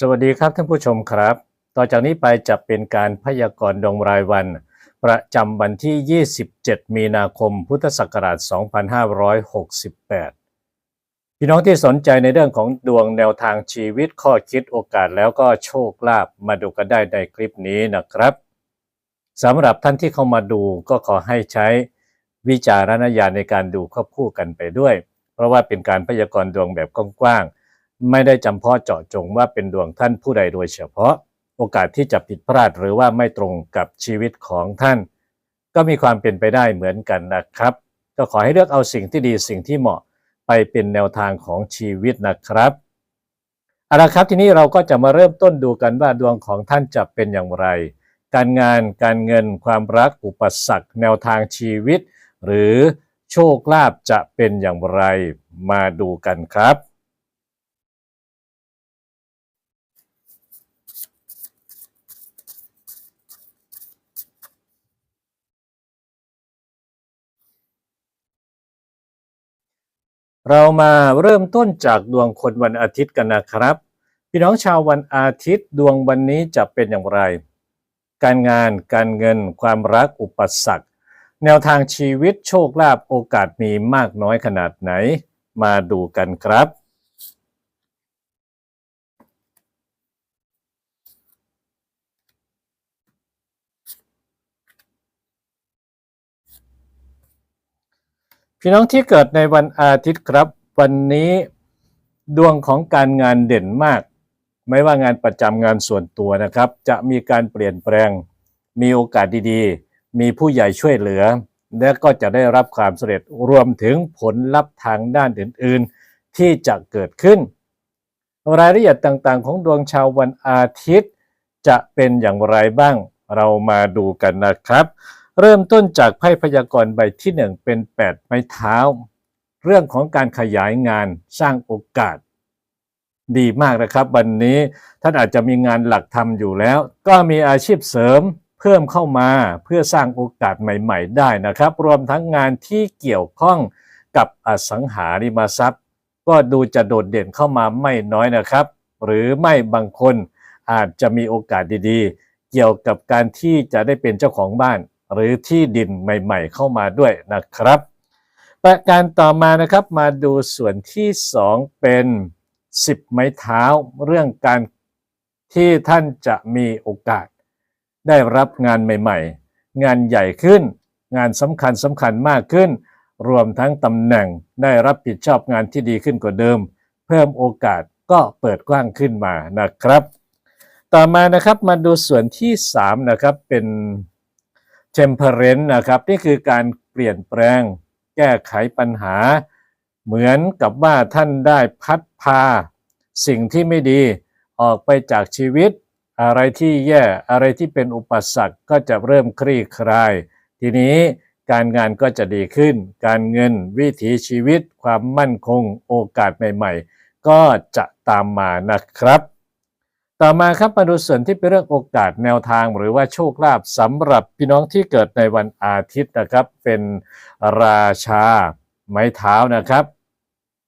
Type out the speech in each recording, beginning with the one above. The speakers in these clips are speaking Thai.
สวัสดีครับท่านผู้ชมครับ ต่อจากนี้ไปจะเป็นการพยากรณ์ดวงรายวัน ประจำวันที่ 27 มีนาคม พุทธศักราช 2568 พี่น้องที่สนใจในเรื่องของดวงแนวทางชีวิตข้อคิดโอกาสแล้วก็โชคลาภมาดูกันได้ในคลิปนี้นะครับสำหรับท่านที่เข้ามาดูก็ขอให้ใช้วิจารณญาณในการดูควบคู่กันไปด้วย เพราะว่าเป็นการพยากรณ์ดวงแบบกว้างๆ ไม่ได้จำเพาะเจาะจงว่าเป็นดวงท่านผู้ใดโดยเฉพาะ โอกาสที่จะผิดพลาดหรือว่าไม่ตรงกับชีวิตของท่าน ก็มีความเป็นไปได้เหมือนกันนะครับ ก็ขอให้เลือกเอาสิ่งที่ดีสิ่งที่เหมาะไปเป็นแนวทางของชีวิตนะครับเอาละครับทีนี้เราก็จะมาเริ่มต้นดูกันว่าดวงของท่านจะเป็นอย่างไร การงานการเงินความรักอุปสรรค แนวทางชีวิต หรือโชคลาภจะเป็นอย่างไรมาดูกันครับ เรามาเริ่มต้นจากดวงคนวันอาทิตย์กันนะครับ พี่น้องชาววันอาทิตย์ดวงวันนี้จะเป็นอย่างไร การงานการเงิน ความรักอุปสรรค แนวทางชีวิตโชคลาภโอกาสมีมากน้อยขนาดไหน มาดูกันครับ พี่น้องที่เกิดในวันอาทิตย์ครับ วันนี้ดวงของการงานเด่นมาก ไม่ว่างานประจำงานส่วนตัวนะครับ จะมีการเปลี่ยนแปลง มีโอกาสดีๆ มีผู้ใหญ่ช่วยเหลือ และก็จะได้รับความสำเร็จรวมถึงผลลัพธ์ทางด้านอื่นๆ ที่จะเกิดขึ้น รายละเอียดต่างๆ ของดวงชาววันอาทิตย์ จะเป็นอย่างไรบ้างเรามาดูกันนะครับ เริ่มต้นจากไพ่พยากรณ์ใบที่หนึ่งเป็น8ไม้เท้า เรื่องของการขยายงานสร้างโอกาส ดีมากนะครับ วันนี้ท่านอาจจะมีงานหลักทำอยู่แล้ว ก็มีอาชีพเสริมเพิ่มเข้ามาเพื่อสร้างโอกาสใหม่ ๆ ได้นะครับ รวมทั้งงานที่เกี่ยวข้องกับอสังหาริมทรัพย์ ก็ดูจะโดดเด่นเข้ามาไม่น้อยนะครับ หรือไม่บางคนอาจจะมีโอกาสดีๆ เกี่ยวกับการที่จะได้เป็นเจ้าของบ้าน หรือที่ดินใหม่ ๆ เข้ามาด้วยนะครับ ประการต่อมานะครับมาดูส่วนที่ 2 เป็น 10 ไม้เท้า เรื่องการที่ท่านจะมีโอกาส ได้รับงานใหม่ ๆ งานใหญ่ขึ้น งานสำคัญสำคัญมากขึ้น รวมทั้งตำแหน่งได้รับผิดชอบงานที่ดีขึ้นกว่าเดิม เพิ่มโอกาสก็เปิดกว้างขึ้นมานะครับ ต่อมานะครับมาดูส่วนที่ 3 นะครับเป็น temperance นะครับนี่คือการเปลี่ยนแปลง แก้ไขปัญหา เหมือนกับว่าท่านได้พัดพา สิ่งที่ไม่ดีออกไปจากชีวิต อะไรที่แย่อะไรที่เป็นอุปสรรคก็จะเริ่มคลี่คลาย ทีนี้การงานก็จะดีขึ้น การเงินวิถีชีวิต ความมั่นคง โอกาสใหม่ ๆ ก็จะตามมานะครับ ต่อมาครับมาดูส่วนที่เป็นเรื่องโอกาสแนวทางหรือว่าโชคลาภสำหรับพี่น้องที่เกิดในวันอาทิตย์นะครับ เป็นราชา ไม้เท้านะครับ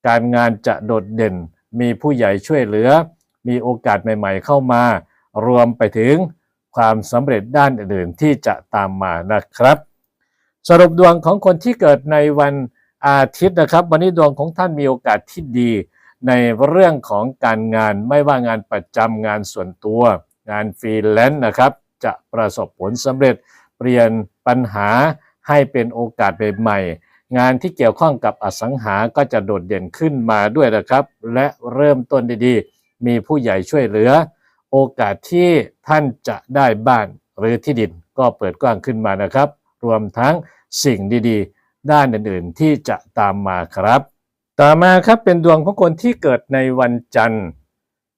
การงานจะโดดเด่น มีผู้ใหญ่ช่วยเหลือ มีโอกาสใหม่ๆเข้ามา รวมไปถึงความสำเร็จด้านอื่นๆที่จะตามมานะครับ สรุปดวงของคนที่เกิดในวันอาทิตย์นะครับ วันนี้ดวงของท่านมีโอกาสที่ดี ในเรื่องของการงานไม่ว่างานประจำงานส่วนตัว งานฟรีแลนซ์นะครับ จะประสบผลสำเร็จเปลี่ยนปัญหาให้เป็นโอกาสใหม่ๆงานที่เกี่ยวข้องกับอสังหาก็จะโดดเด่นขึ้นมาด้วยนะครับ และเริ่มต้นดีๆ มีผู้ใหญ่ช่วยเหลือ โอกาสที่ท่านจะได้บ้านหรือที่ดินก็เปิดกว้างขึ้นมานะครับ รวมทั้งสิ่งดีๆ ด้านอื่นๆที่จะตามมาครับ ต่อมาครับเป็นดวงของคนที่เกิดในวันจันทร์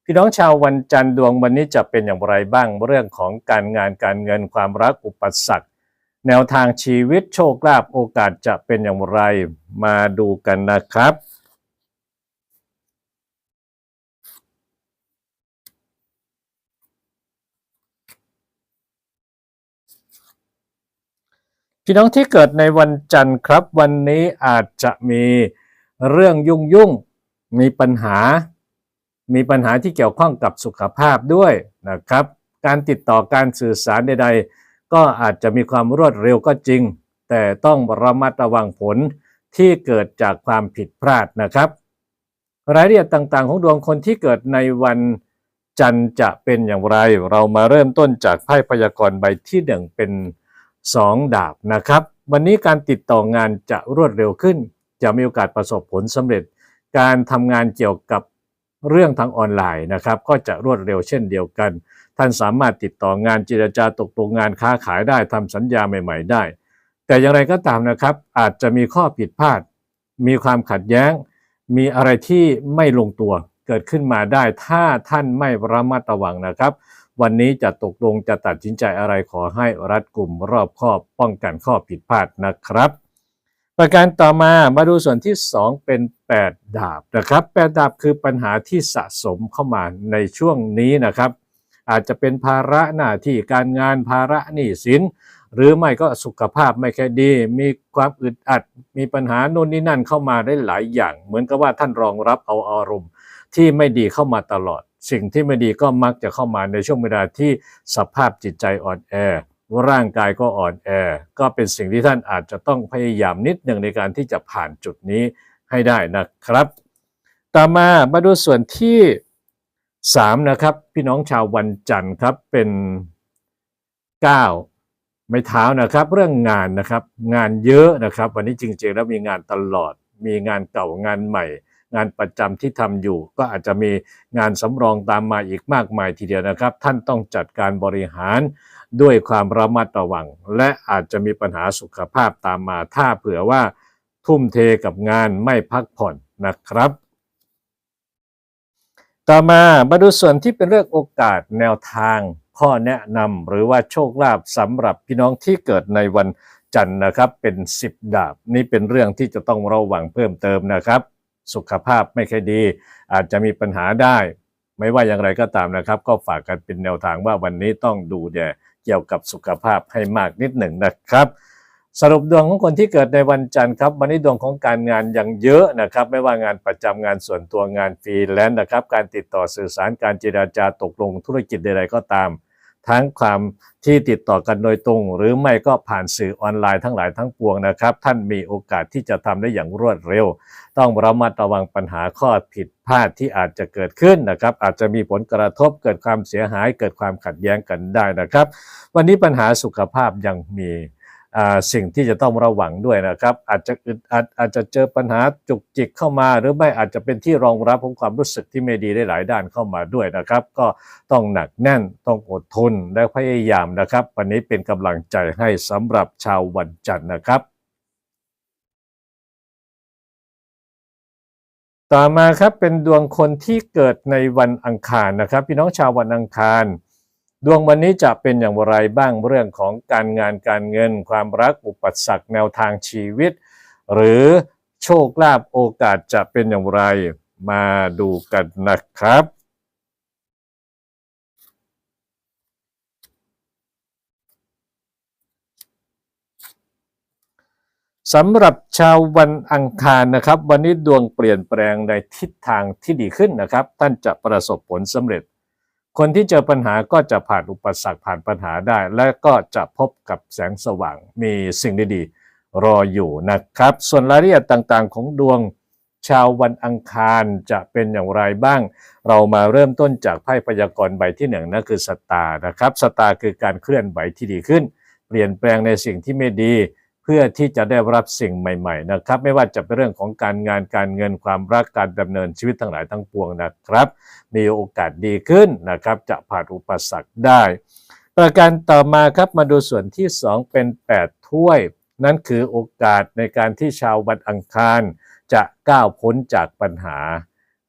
พี่น้องชาววันจันทร์ดวงวันนี้จะเป็นอย่างไรบ้างเรื่องของการงานการเงินความรักอุปสรรคแนวทางชีวิตโชคลาภโอกาสจะเป็นอย่างไรมาดูกันนะครับ พี่น้องที่เกิดในวันจันทร์ครับ วันนี้อาจจะมี เรื่องยุ่งยุ่งมีปัญหา มีปัญหาที่เกี่ยวข้องกับสุขภาพด้วยนะครับ การติดต่อการสื่อสารใด ๆ ก็อาจจะมีความรวดเร็วก็จริง แต่ต้องระมัดระวังผลที่เกิดจากความผิดพลาดนะครับ รายละเอียดต่างๆ ของดวงคนที่เกิดในวันจันทร์จะเป็นอย่างไร เรามาเริ่มต้นจากไพ่พยากรณ์ใบที่หนึ่งเป็นสองดาบนะครับ วันนี้การติดต่องานจะรวดเร็วขึ้น จะมีโอกาสประสบผลสำเร็จ การทำงานเกี่ยวกับเรื่องทางออนไลน์นะครับก็จะรวดเร็วเช่นเดียวกัน ท่านสามารถติดต่องานเจรจาตกลงงานค้าขายได้ทำสัญญาใหม่ ๆ ได้ แต่อย่างไรก็ตามนะครับ อาจจะมีข้อผิดพลาด มีความขัดแย้ง มีอะไรที่ไม่ลงตัวเกิดขึ้นมาได้ ถ้าท่านไม่ระมัดระวังนะครับ วันนี้จะตกลงจะตัดสินใจอะไรขอให้รัดกลุ่มรอบคอบป้องกันข้อผิดพลาดนะครับ ประการต่อมามาดูส่วนที่ 2 เป็น 8 ดาบนะครับ 8 ดาบคือปัญหาที่สะสมเข้ามาในช่วงนี้นะครับ อาจจะเป็นภาระหน้าที่การงานภาระหนี้สิน หรือไม่ก็สุขภาพไม่ค่อยดี มีความอึดอัด มีปัญหาโน่นนี่นั่นเข้ามาได้หลายอย่าง เหมือนกับว่าท่านรองรับเอาอารมณ์ที่ไม่ดีเข้ามาตลอด สิ่งที่ไม่ดีก็มักจะเข้ามาในช่วงเวลาที่สภาพจิตใจอ่อนแอ ร่างกายก็อ่อนแอ ก็เป็นสิ่งที่ท่านอาจจะต้องพยายามนิดหนึ่งในการที่จะผ่านจุดนี้ให้ได้นะครับ ต่อมามาดูส่วนที่สามนะครับ พี่น้องชาววันจันทร์ครับเป็นเก้าไม้เท้านะครับ เรื่องงานนะครับ งานเยอะนะครับ วันนี้จริงๆ แล้วมีงานตลอด มีงานเก่างานใหม่ งานประจำที่ทำอยู่ ก็อาจจะมีงานสำรองตามมาอีกมากมายทีเดียวนะครับ ท่านต้องจัดการบริหาร ด้วยความระมัดระวัง และอาจจะมีปัญหาสุขภาพตามมา ถ้าเผื่อว่าทุ่มเทกับงานไม่พักผ่อนนะครับ ต่อมามาดูส่วนที่เป็นเรื่องโอกาสแนวทาง ข้อแนะนำหรือว่าโชคลาภสำหรับพี่น้องที่เกิดในวันจันทร์นะครับ เป็น 10 ดาบ นี่เป็นเรื่องที่จะต้องระวังเพิ่มเติมนะครับ สุขภาพไม่ค่อยดี อาจจะมีปัญหาได้ ไม่ว่าอย่างไรก็ตามนะครับ ก็ฝากกันเป็นแนวทางว่าวันนี้ต้องดูแลเกี่ยวกับสุขภาพให้มากนิดหนึ่งนะครับ สรุปดวงของคนที่เกิดในวันจันทร์ครับ วันนี้ดวงของการงานยังเยอะนะครับ ไม่ว่างานประจำงานส่วนตัวงานฟรีแลนซ์นะครับ การติดต่อสื่อสารการเจราจาตกลงธุรกิจใดๆก็ตาม ทั้งความที่ติดต่อกันโดยตรง หรือไม่ก็ผ่านสื่อออนไลน์ทั้งหลายทั้งปวงนะครับ ท่านมีโอกาสที่จะทำได้อย่างรวดเร็ว ต้องระมัดระวังปัญหาข้อผิดพลาดที่อาจจะเกิดขึ้นนะครับ อาจจะมีผลกระทบเกิดความเสียหาย เกิดความขัดแย้งกันได้นะครับ วันนี้ปัญหาสุขภาพยังมี สิ่งที่จะต้องระวังด้วยนะครับ อาจจะอึดอัดอาจจะเจอปัญหาจุกจิกเข้ามา หรือไม่อาจจะเป็นที่รองรับของความรู้สึกที่ไม่ดีได้หลายด้านเข้ามาด้วยนะครับ ก็ต้องหนักแน่นต้องอดทนและพยายามนะครับ วันนี้เป็นกำลังใจให้สำหรับชาววันจันทร์นะครับต่อมาครับเป็นดวงคนที่เกิดในวันอังคารนะครับ พี่น้องชาววันอังคาร ดวงวันนี้จะเป็นอย่างไรบ้างเรื่องของการงานการเงิน ความรักอุปสรรคแนวทางชีวิต หรือโชคลาภโอกาสจะเป็นอย่างไรมาดูกันนะครับสำหรับชาววันอังคารนะครับ วันนี้ดวงเปลี่ยนแปลงในทิศทางที่ดีขึ้นนะครับ ท่านจะประสบผลสำเร็จ คนที่เจอปัญหาก็จะผ่านอุปสรรคผ่านปัญหาได้ และก็จะพบกับแสงสว่างมีสิ่งดีๆรออยู่นะครับ ส่วนรายละเอียดต่างๆ ของดวงชาววันอังคารจะเป็นอย่างไรบ้าง เรามาเริ่มต้นจากไพ่พยากรณ์ใบที่หนึ่งนั่นคือสตาร์นะครับสตาร์คือการเคลื่อนไหวที่ดีขึ้น เปลี่ยนแปลงในสิ่งที่ไม่ดี พื่อที่จะได้รับสิ่งใหม่ ๆ นะครับ ไม่ว่าจะเป็นเรื่องของการงานการเงินความรักการดำเนินชีวิตทั้งหลายทั้งปวงนะครับ มีโอกาสดีขึ้นนะครับ จะผ่านอุปสรรคได้ ประการต่อมาครับมาดูส่วนที่ 2 เป็น 8 ถ้วย นั่นคือโอกาสในการที่ชาววันอังคาร จะก้าวพ้นจากปัญหา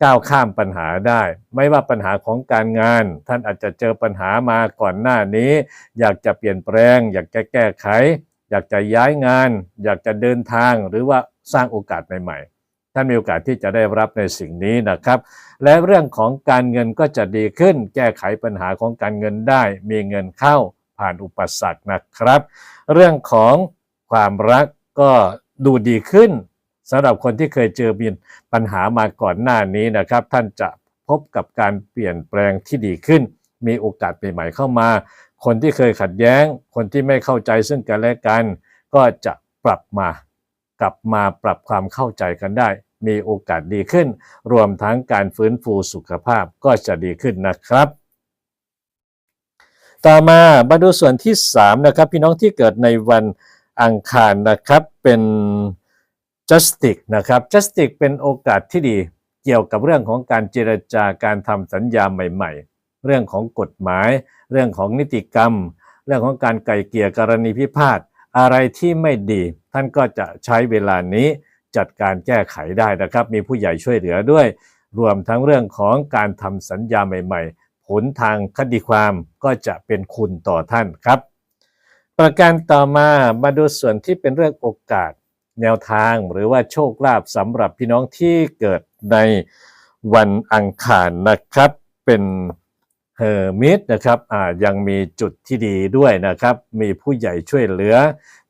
ก้าวข้ามปัญหาได้ ไม่ว่าปัญหาของการงาน ท่านอาจจะเจอปัญหามาก่อนหน้านี้ อยากจะเปลี่ยนแปลง อยากจะแก้ไข อยากจะย้ายงาน อยากจะเดินทางหรือว่าสร้างโอกาสใหม่ๆ ท่านมีโอกาสที่จะได้รับในสิ่งนี้นะครับ และเรื่องของการเงินก็จะดีขึ้น แก้ไขปัญหาของการเงินได้ มีเงินเข้าผ่านอุปสรรคนะครับ เรื่องของความรักก็ดูดีขึ้นสำหรับคนที่เคยเจอมีปัญหามาก่อนหน้านี้นะครับ ท่านจะพพบกับการเปลี่ยนแปลงที่ดีขึ้น มีโอกาสใหม่ๆเข้ามา คนที่เคยขัดแย้ง คนที่ไม่เข้าใจซึ่งกันและกัน ก็จะปรับมากลับมาปรับความเข้าใจกันได้ มีโอกาสดีขึ้น รวมทั้งการฟื้นฟูสุขภาพก็จะดีขึ้นนะครับ ต่อมามาดูส่วนที่3นะครับพี่น้องที่เกิดในวันอังคารนะครับเป็น justice นะครับ justice เป็นโอกาสที่ดีเกี่ยวกับเรื่องของการเจรจาการทำสัญญาใหม่ ๆ เรื่องของกฎหมาย เรื่องของนิติกรรม เรื่องของการไก่เกี่ยกรณีพิพาทอะไรที่ไม่ดี ท่านก็จะใช้เวลานี้จัดการแก้ไขได้นะครับ มีผู้ใหญ่ช่วยเหลือด้วย รวมทั้งเรื่องของการทำสัญญาใหม่ๆ ผลทางคดีความก็จะเป็นคุณต่อท่านครับ ประการต่อมามาดูส่วนที่เป็นเรื่องโอกาส แนวทางหรือว่าโชคลาภสำหรับพี่น้องที่เกิดในวันอังคารนะครับ เป็น เฮอร์มิตนะครับยังมีจุดที่ดีด้วยนะครับ มีผู้ใหญ่ช่วยเหลือ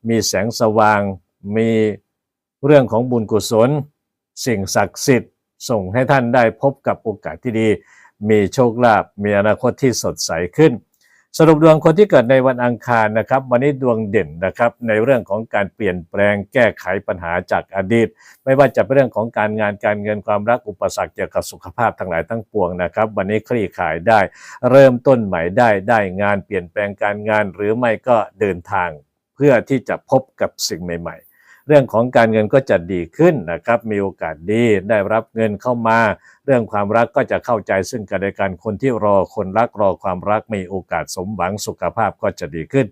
มีแสงสว่าง มีเรื่องของบุญกุศล สิ่งศักดิ์สิทธิ์ ส่งให้ท่านได้พบกับโอกาสที่ดี มีโชคลาภมีอนาคตที่สดใสขึ้น สรุปดวงคนที่เกิดในวันอังคารนะครับ วันนี้ดวงเด่นนะครับ ในเรื่องของการเปลี่ยนแปลงแก้ไขปัญหาจากอดีต ไม่ว่าจะเป็นเรื่องของการงานการเงินความรักอุปสรรคเกี่ยวกับสุขภาพทั้งหลายทั้งปวงนะครับ วันนี้คลี่คลายได้ เริ่มต้นใหม่ได้ได้งานเปลี่ยนแปลงการงาน หรือไม่ก็เดินทาง เพื่อที่จะพบกับสิ่งใหม่ ๆ เรื่องของการเงินก็จะดีขึ้นนะครับ มีโอกาสดีได้รับเงินเข้ามา เรื่องความรักก็จะเข้าใจซึ่งกันและกันคนที่รอคนรักรอความรักมีโอกาสสมหวังสุขภาพก็จะดีขึ้น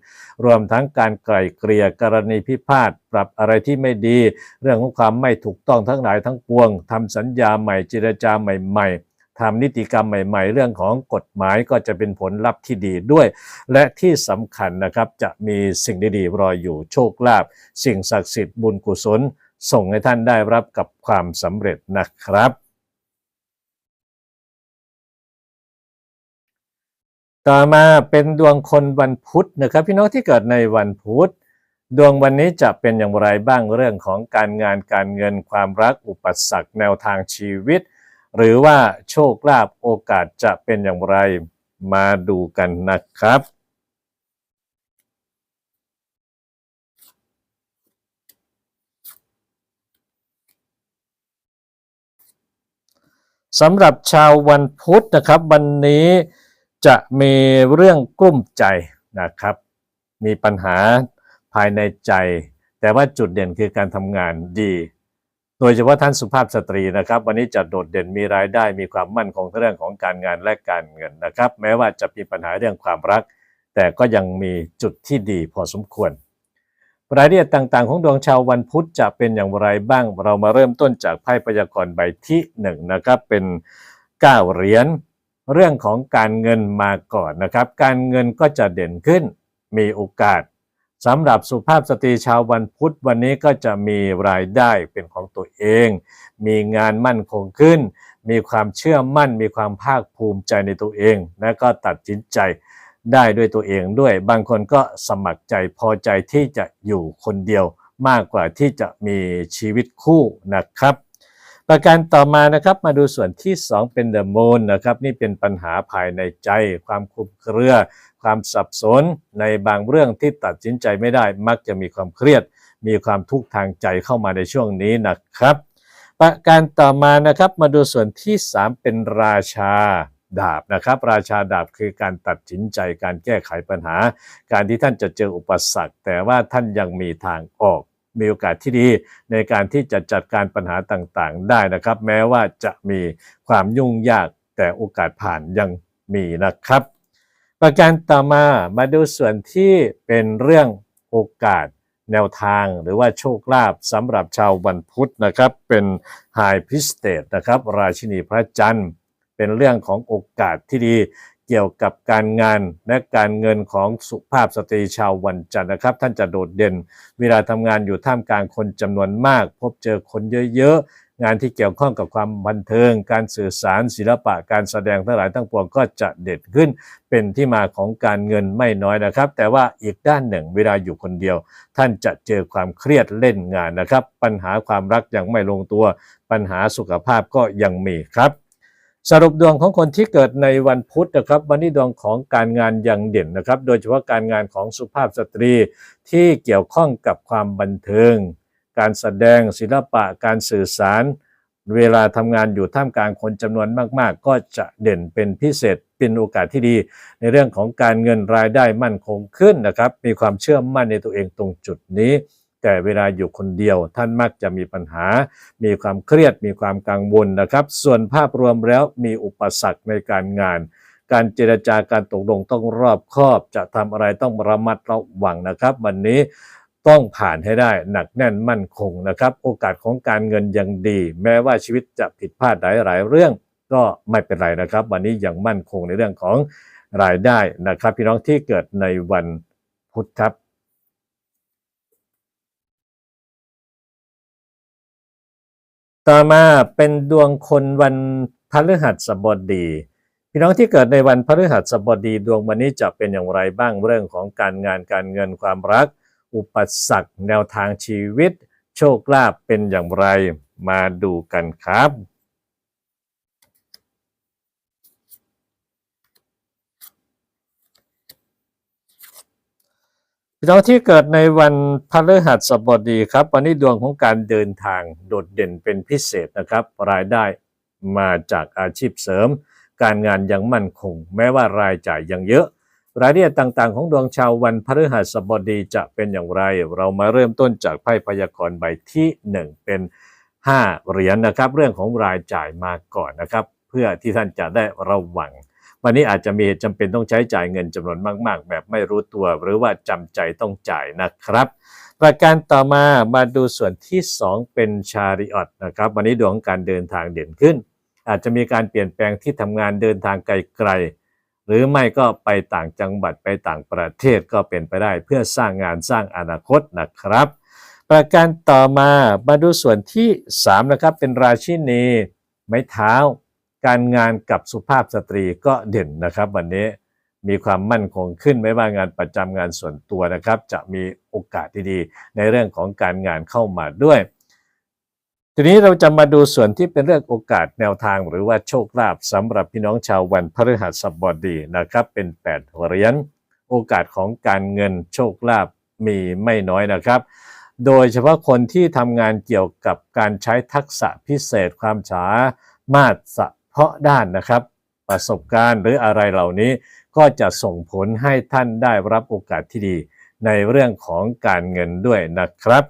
รวมทั้งการไกล่เกลี่ยกรณีพิพาทปรับอะไรที่ไม่ดี เรื่องของความไม่ถูกต้องทั้งหลายทั้งปวงทำสัญญาใหม่เจรจาใหม่ ๆ ทำนิติกรรมใหม่ ๆ เรื่องของกฎหมายก็จะเป็นผลลัพธ์ที่ดีด้วย และที่สำคัญนะครับจะมีสิ่งดีๆรออยู่โชคลาภสิ่งศักดิ์สิทธิ์บุญกุศล ส่งให้ท่านได้รับกับความสำเร็จนะครับ ต่อมาเป็นดวงคนวันพุธนะครับ พี่น้องที่เกิดในวันพุธดวงวันนี้จะเป็นอย่างไรบ้างเรื่องของการงานการเงินความรักอุปสรรคแนวทางชีวิต หรือว่าโชคลาภโอกาสจะเป็นอย่างไรมาดูกันนะครับ สำหรับชาววันพุธนะครับวันนี้จะมีเรื่องกลุ้มใจนะครับ มีปัญหาภายในใจ แต่ว่าจุดเด่นคือการทำงานดี โดยเฉพาะท่านสุภาพสตรีนะครับ วันนี้จะโดดเด่นมีรายได้มีความมั่นคงเรื่องของการงานและการเงินนะครับ แม้ว่าจะมีปัญหาเรื่องความรัก แต่ก็ยังมีจุดที่ดีพอสมควร รายละเอียดต่างๆ ของดวงชาววันพุธจะเป็นอย่างไรบ้าง เรามาเริ่มต้นจากไพ่พยากรณ์ใบที่หนึ่งนะครับเป็น9เหรียญเรื่องของการเงินมาก่อนนะครับ การเงินก็จะเด่นขึ้น มีโอกาส สำหรับสุภาพสตรีชาววันพุธวันนี้ก็จะมีรายได้เป็นของตัวเอง มีงานมั่นคงขึ้น มีความเชื่อมั่น มีความภาคภูมิใจในตัวเอง และก็ตัดสินใจได้ด้วยตัวเองด้วย บางคนก็สมัครใจพอใจที่จะอยู่คนเดียว มากกว่าที่จะมีชีวิตคู่นะครับ ประการต่อมานะครับมาดูส่วนที่ 2 เป็น The Moon นะครับนี่เป็นปัญหาภายในใจ ความคุมเครือ ความสับสนในบางเรื่องที่ตัดสินใจไม่ได้ มักจะมีความเครียด มีความทุกข์ทางใจเข้ามาในช่วงนี้นะครับ ประการต่อมานะครับมาดูส่วนที่ 3 เป็นราชาดาบนะครับ ราชาดาบคือการตัดสินใจการแก้ไขปัญหา การที่ท่านจะเจออุปสรรค แต่ว่าท่านยังมีทางออกมีโอกาสที่ดีในการที่จะจัดการปัญหาต่างๆ ได้นะครับ แม้ว่าจะมีความยุ่งยากแต่โอกาสผ่านยังมีนะครับ ประการต่อมามาดูส่วนที่เป็นเรื่องโอกาส แนวทางหรือว่าโชคลาภสำหรับชาววันพุธนะครับ เป็นไฮพิสเตตนะครับ ราชินีพระจันทร์ เป็นเรื่องของโอกาสที่ดีเกี่ยวกับการงานและการเงินของสุภาพสตรีชาววันจันทร์นะครับ ท่านจะโดดเด่น เวลาทำงานอยู่ท่ามกลางคนจำนวนมาก พบเจอคนเยอะ งานที่เกี่ยวข้องกับความบันเทิง การสื่อสารศิลปะการแสดงทั้งหลายทั้งปวงก็จะเด่นขึ้น เป็นที่มาของการเงินไม่น้อยนะครับ แต่ว่าอีกด้านหนึ่งเวลาอยู่คนเดียว ท่านจะเจอความเครียดเล่นงานนะครับ ปัญหาความรักยังไม่ลงตัว ปัญหาสุขภาพก็ยังมีครับสรุปดวงของคนที่เกิดในวันพุธนะครับ วันนี้ดวงของการงานยังเด่นนะครับ โดยเฉพาะการงานของสุภาพสตรีที่เกี่ยวข้องกับความบันเทิง การแสดงศิลปะการสื่อสาร เวลาทำงานอยู่ท่ามกลางคนจำนวนมาก ๆ ก็จะเด่นเป็นพิเศษเป็นโอกาสที่ดี ในเรื่องของการเงินรายได้มั่นคงขึ้นนะครับ มีความเชื่อมั่นในตัวเองตรงจุดนี้ แต่เวลาอยู่คนเดียวท่านมักจะมีปัญหา มีความเครียดมีความกังวลนะครับ ส่วนภาพรวมแล้วมีอุปสรรคในการงานการเจรจาการตกลงต้องรอบคอบ จะทำอะไรต้องระมัดระวังนะครับ วันนี้ ต้องผ่านให้ได้หนักแน่นมั่นคงนะครับ โอกาสของการเงินยังดี แม้ว่าชีวิตจะผิดพลาดหลายๆเรื่อง ก็ไม่เป็นไรนะครับ วันนี้ยังมั่นคงในเรื่องของรายได้นะครับ พี่น้องที่เกิดในวันพุธครับต่อมาเป็นดวงคนวันพฤหัสบดี พี่น้องที่เกิดในวันพฤหัสบดีดวงวันนี้จะเป็นอย่างไรบ้างเรื่องของการงานการเงินความรัก อุปสรรคแนวทางชีวิต โชคลาภเป็นอย่างไรมาดูกันครับ พี่น้องที่เกิดในวันพฤหัสบดีครับ วันนี้ดวงของการเดินทางโดดเด่นเป็นพิเศษนะครับ รายได้มาจากอาชีพเสริม การงานยังมั่นคง แม้ว่ารายจ่ายยังเยอะ รายละเอียดต่างๆ ของดวงชาววันพฤหัสบดีจะเป็นอย่างไร เรามาเริ่มต้นจากไพ่พยากรณ์ใบที่ 1 เป็น 5 เหรียญนะครับ เรื่องของรายจ่ายมาก่อนนะครับ เพื่อที่ท่านจะได้ระวัง วันนี้อาจจะมีเหตุจำเป็นต้องใช้จ่ายเงินจำนวนมาก ๆ แบบไม่รู้ตัว หรือว่าจำใจต้องจ่ายนะครับ ประการต่อมามาดูส่วนที่ 2 เป็นชาริออตนะครับ วันนี้ดวงของการเดินทางเด่นขึ้น อาจจะมีการเปลี่ยนแปลงที่ทำงานเดินทางไกลๆ หรือไม่ก็ไปต่างจังหวัดไปต่างประเทศก็เป็นไปได้เพื่อสร้างงานสร้างอนาคตนะครับ ประการต่อมามาดูส่วนที่ 3 นะครับ เป็นราชินีไม้เท้า การงานกับสุภาพสตรีก็เด่นนะครับ วันนี้มีความมั่นคงขึ้นไม่ว่างานประจำงานส่วนตัวนะครับ จะมีโอกาสที่ดีในเรื่องของการงานเข้ามาด้วย ทีนี้เราจะมาดูส่วนที่เป็นเรื่องโอกาสแนวทางหรือว่าโชคลาภสำหรับพี่น้องชาววันพฤหัสบดีนะครับ เป็น8เหรียญโอกาสของการเงินโชคลาภมีไม่น้อยนะครับ โดยเฉพาะคนที่ทำงานเกี่ยวกับการใช้ทักษะพิเศษความสามารเฉพาะด้านนะครับ ประสบการณ์หรืออะไรเหล่านี้ ก็จะส่งผลให้ท่านได้รับโอกาสที่ดี ในเรื่องของการเงินด้วยนะครับ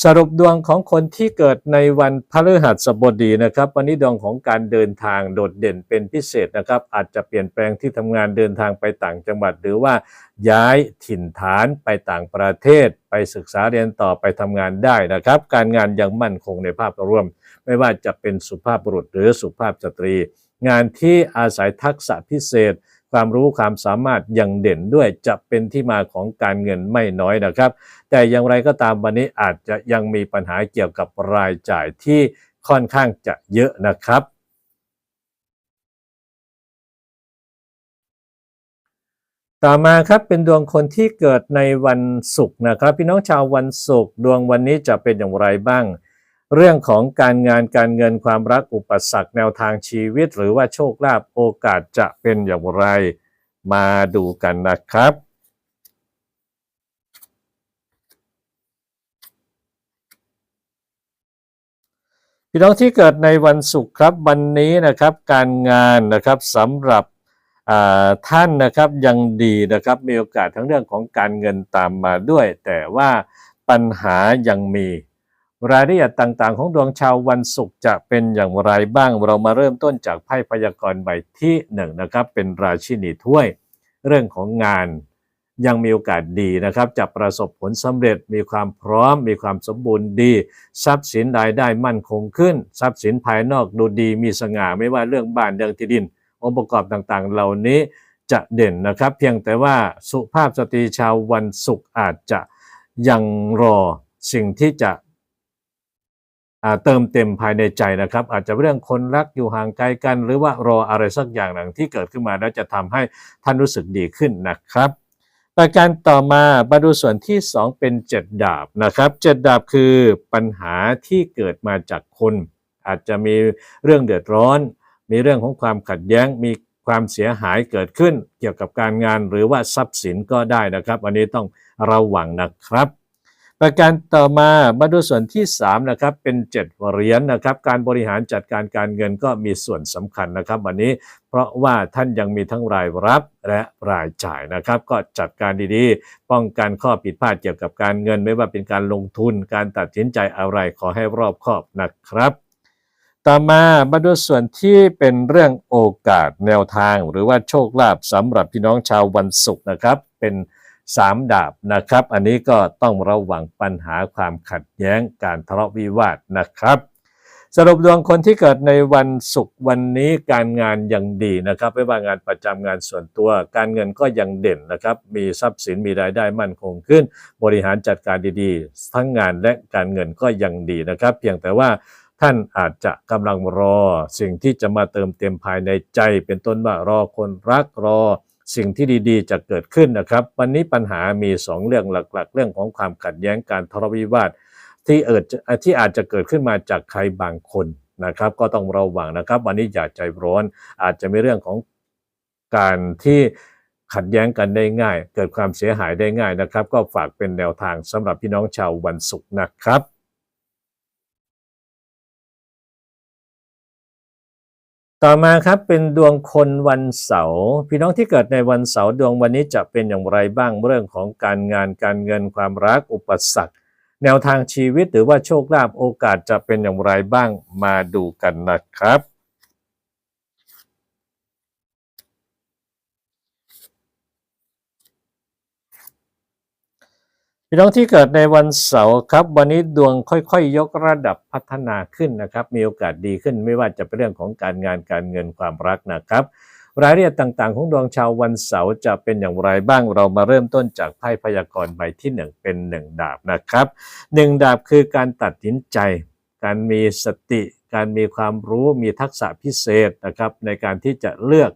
สรุปดวงของคนที่เกิดในวันพฤหัสบดีนะครับ วันนี้ดวงของการเดินทางโดดเด่นเป็นพิเศษนะครับ อาจจะเปลี่ยนแปลงที่ทำงานเดินทางไปต่างจังหวัด หรือว่าย้ายถิ่นฐานไปต่างประเทศ ไปศึกษาเรียนต่อไปทำงานได้นะครับ การงานยังมั่นคงในภาพรวม ไม่ว่าจะเป็นสุภาพบุรุษหรือสุภาพสตรี งานที่อาศัยทักษะพิเศษ ความรู้ความสามารถยังเด่นด้วยจะเป็นที่มาของการเงินไม่น้อยนะครับ แต่อย่างไรก็ตามวันนี้อาจจะยังมีปัญหาเกี่ยวกับรายจ่ายที่ค่อนข้างจะเยอะนะครับต่อมาครับเป็นดวงคนที่เกิดในวันศุกร์นะครับ พี่น้องชาววันศุกร์ดวงวันนี้จะเป็นอย่างไรบ้าง เรื่องของการงานการเงินความรักอุปสรรคแนวทางชีวิต หรือว่าโชคลาภโอกาสจะเป็นอย่างไร มาดูกันนะครับ พี่น้องที่เกิดในวันศุกร์ครับวันนี้นะครับการงานนะครับสำหรับท่านนะครับยังดีนะครับมีโอกาสทั้งเรื่องของการเงินตามมาด้วย แต่ว่าปัญหายังมี รายละเอียดต่างๆ ของดวงชาววันศุกร์จะเป็นอย่างไรบ้าง เรามาเริ่มต้นจากไพ่พยากรณ์ใบที่หนึ่งนะครับ เป็นราชินีถ้วย เรื่องของงานยังมีโอกาสดีนะครับ จะประสบผลสำเร็จมีความพร้อม มีความสมบูรณ์ดี ทรัพย์สินรายได้มั่นคงขึ้น ทรัพย์สินภายนอกดูดีมีสง่าไม่ว่าเรื่องบ้านเรื่องที่ดิน องค์ประกอบต่างๆ เหล่านี้จะเด่นนะครับ เพียงแต่ว่าสุภาพสตรีชาววันศุกร์อาจจะยังรอสิ่งที่จะ เติมเต็มภายในใจนะครับ อาจจะเรื่องคนรักอยู่ห่างไกลกัน หรือว่ารออะไรสักอย่างหนึ่งที่เกิดขึ้นมาแล้วจะทำให้ท่านรู้สึกดีขึ้นนะครับ ประการต่อมามาดูส่วนที่ 2 เป็น 7 ดาบนะครับ 7 ดาบคือปัญหาที่เกิดมาจากคน อาจจะมีเรื่องเดือดร้อน มีเรื่องของความขัดแย้งมีความเสียหายเกิดขึ้นเกี่ยวกับการงานหรือว่าทรัพย์สินก็ได้นะครับ อันนี้ต้องระวังนะครับ ประการต่อมามาดูส่วนที่3นะครับเป็น 7 เหรียญนนะครับ การบริหารจัดการการเงินก็มีส่วนสำคัญนะครับ วันนี้เพราะว่าท่านยังมีทั้งรายรับและรายจ่ายนะครับ ก็จัดการดีๆ ป้องกันข้อผิดพลาดเกี่ยวกับการเงิน ไม่ว่าเป็นการลงทุนการตัดสินใจอะไรขอให้รอบคอบนะครับต่อมามาดูส่วนที่เป็นเรื่องโอกาสแนวทาง หรือว่าโชคลาภสำหรับพี่น้องชาววันศุกร์นะครับ เป็น สามดาบนะครับ อันนี้ก็ต้องระวังปัญหาความขัดแย้งการทะเลาะวิวาทนะครับ สรุปดวงคนที่เกิดในวันศุกร์วันนี้การงานยังดีนะครับ ไม่ว่างานประจำงานส่วนตัว การเงินก็ยังเด่นนะครับ มีทรัพย์สินมีรายได้มั่นคงขึ้น บริหารจัดการดีๆ ทั้งงานและการเงินก็ยังดีนะครับ เพียงแต่ว่าท่านอาจจะกำลังรอสิ่งที่จะมาเติมเต็มภายในใจ เป็นต้นว่ารอคนรักรอ สิ่งที่ดีๆ จะเกิดขึ้นนะครับ วันนี้ปัญหามี 2 เรื่องหลัก ๆ เรื่องของความขัดแย้งการทะเลาะวิวาทที่เอิดที่อาจจะเกิดขึ้นมาจากใครบางคนนะครับ ก็ต้องระวังนะครับ วันนี้อย่าใจร้อนอาจจะมีเรื่องของการที่ขัดแย้งกันได้ง่าย เกิดความเสียหายได้ง่ายนะครับ ก็ฝากเป็นแนวทางสำหรับพี่น้องชาววันศุกร์นะครับ ต่อมาครับเป็นดวงคนวันเสาร์พี่น้องที่เกิดในวันเสาร์ดวงวันนี้จะเป็นอย่างไรบ้างเรื่องของการงานการเงินความรักอุปสรรค แนวทางชีวิตหรือว่าโชคลาภโอกาสจะเป็นอย่างไรบ้างมาดูกันนะครับ พี่น้องที่เกิดในวันเสาร์ครับวันนี้ดวงค่อยๆยกระดับพัฒนาขึ้นนะครับ มีโอกาสดีขึ้นไม่ว่าจะเป็นเรื่องของการงานการเงินความรักนะครับ รายละเอียดต่างๆ ของดวงชาววันเสาร์จะเป็นอย่างไรบ้างเรามาเริ่มต้นจากไพ่พยากรณ์ใบที่ 1 เป็น 1 ดาบนะครับ 1 ดาบคือการตัดสินใจ การมีสติ การมีความรู้มีทักษะพิเศษนะครับในการที่จะเลือก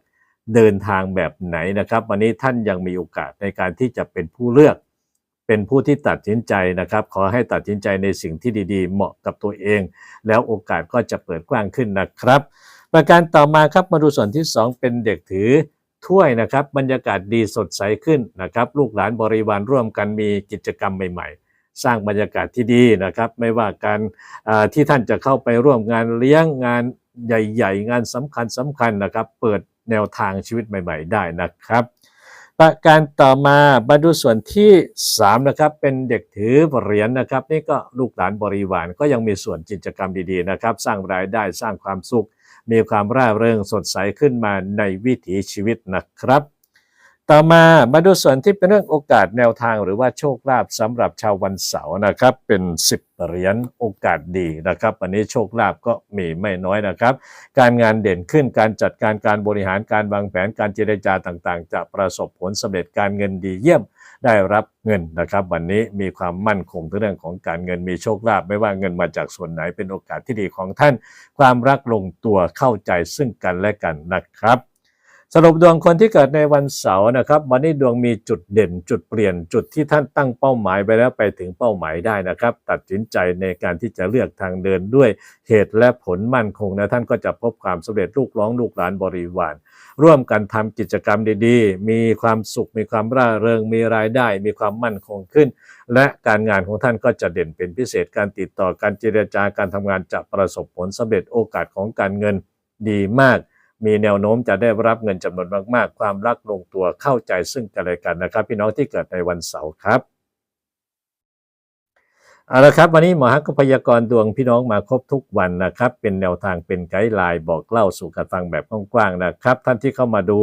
เดินทางแบบไหนนะครับ วันนี้ท่านยังมีโอกาสในการที่จะเป็นผู้เลือก เป็นผู้ที่ตัดสินใจนะครับ ขอให้ตัดสินใจในสิ่งที่ดีๆ เหมาะกับตัวเอง แล้วโอกาสก็จะเปิดกว้างขึ้นนะครับ ประการต่อมาครับมาดูส่วนที่ 2 เป็นเด็กถือถ้วยนะครับ บรรยากาศดีสดใสขึ้นนะครับ ลูกหลานบริวารร่วมกันมีกิจกรรมใหม่ ๆ สร้างบรรยากาศที่ดีนะครับ ไม่ว่าการที่ท่านจะเข้าไปร่วมงานเลี้ยงงานใหญ่ ๆ งานสำคัญสำคัญนะครับ เปิดแนวทางชีวิตใหม่ ๆ ได้นะครับ ประการต่อมามาดูส่วนที่3นะครับเป็นเด็กถือเหรียญนะครับ นี่ก็ลูกหลานบริวารก็ยังมีส่วนกิจกรรมดีๆนะครับ สร้างรายได้สร้างความสุข มีความร่าเริงสดใสขึ้นมาในวิถีชีวิตนะครับ ต่อมามาดูส่วนที่เป็นเรื่องโอกาสแนวทางหรือว่าโชคลาภสำหรับชาววันเสาร์นะครับ เป็น 10เหรียญโอกาสดีนะครับวันนี้โชคลาภก็มีไม่น้อยนะครับ การงานเด่นขึ้นการจัดการการบริหารการวางแผนการเจรจาต่างๆ จะประสบผลสำเร็จการเงินดีเยี่ยมได้รับเงินนะครับ วันนี้มีความมั่นคงในเรื่องของการเงินมีโชคลาภไม่ว่าเงินมาจากส่วนไหนเป็นโอกาสที่ดีของท่าน ความรักลงตัวเข้าใจซึ่งกันและกันนะครับ สรุปดวงคนที่เกิดในวันเสาร์นะครับ วันนี้ดวงมีจุดเด่น จุดเปลี่ยนจุดที่ท่านตั้งเป้าหมายไปแล้วไปถึงเป้าหมายได้นะครับ ตัดสินใจในการที่จะเลือกทางเดินด้วยเหตุและผลมั่นคงนะท่านก็จะพบความสำเร็จลูกร้องลูกหลานบริวาร ร่วมกันทำกิจกรรมดีๆ มีความสุขมีความร่าเริงมีรายได้ มีความมั่นคงขึ้น และการงานของท่านก็จะเด่นเป็นพิเศษการติดต่อการเจรจาการทำงานจะประสบผลสำเร็จโอกาสของการเงินดีมาก มีแนวโน้มจะได้รับเงินจำนวนมากๆ ความรักลงตัวเข้าใจซึ่งกันและกันนะครับ พี่น้องที่เกิดในวันเสาร์ครับเอาละครับวันนี้หมอฮักก็พยากรณ์ดวงพี่น้องมาครบทุกวันนะครับ เป็นแนวทางเป็นไกด์ไลน์บอกเล่าสู่กันฟังแบบกว้างๆนะครับ ท่านที่เข้ามาดู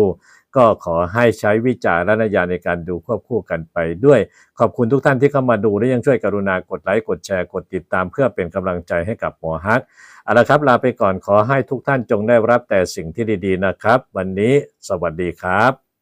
ก็ขอให้ใช้วิจารณญาณในการดูควบคู่กันไปด้วย ขอบคุณทุกท่านที่เข้ามาดูและยังช่วยกรุณากดไลค์กดแชร์กดติดตามเพื่อเป็นกำลังใจให้กับหมอฮักเอาละครับลาไปก่อนขอให้ทุกท่านจงได้รับแต่สิ่งที่ดีๆนะครับ วันนี้สวัสดีครับ